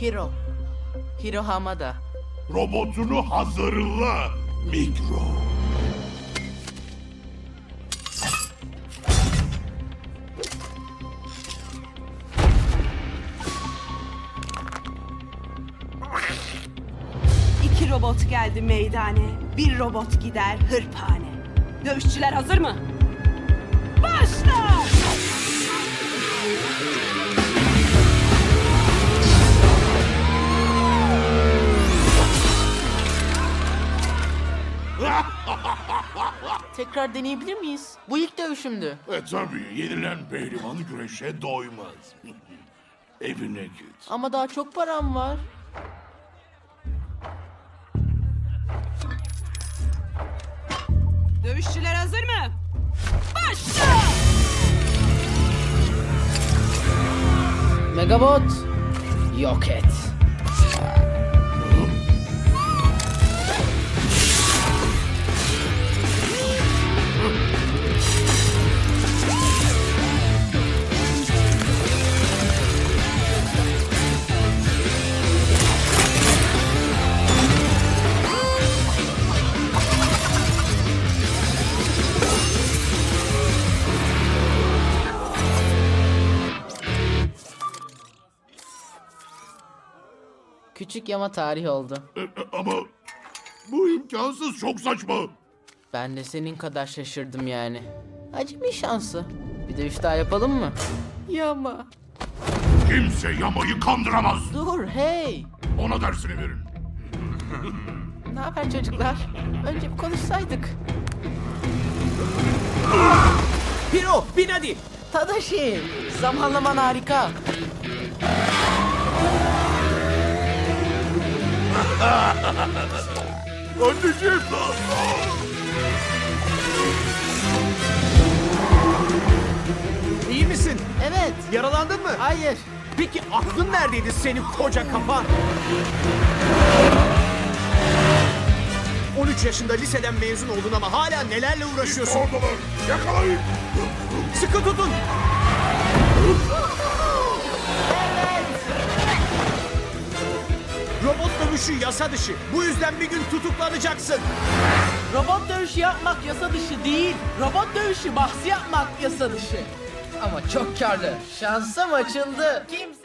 Hiro. Hiro Hamada. Robotunu hazırla Mikro. İki robot geldi meydane. Bir robot gider hırpane. Dövüşçüler hazır mı? Tekrar deneyebilir miyiz? Bu ilk dövüşümdü. E tabii yenilen pehlivan güreşe doymaz. Evine git. Ama daha çok param var. Dövüşçüler hazır mı? Başla! Megabot. Yok et. Küçük yama tarih oldu. E, ama bu imkansız çok saçma. Ben de senin kadar şaşırdım yani. Acemi şansı. Bir dövüş daha yapalım mı? Yama. Kimse yamayı kandıramaz. Dur hey. Ona dersini verin. Ne haber çocuklar? Önce bir konuşsaydık. Hiro bin hadi. Tadashi. Zamanlaman harika. Anneciğim. İyi misin? Evet. Yaralandın mı? Hayır. Peki aklın neredeydi senin koca kafa? 13 yaşında liseden mezun oldun ama hala nelerle uğraşıyorsun? Oradalar. Yakalayın. Sıkı tutun. Dövüşü yasa dışı. Bu yüzden bir gün tutuklanacaksın. Robot dövüşü yapmak yasa dışı değil. Robot dövüşü bahsi yapmak yasa dışı. Ama çok karlı. Şansım açıldı. Kimse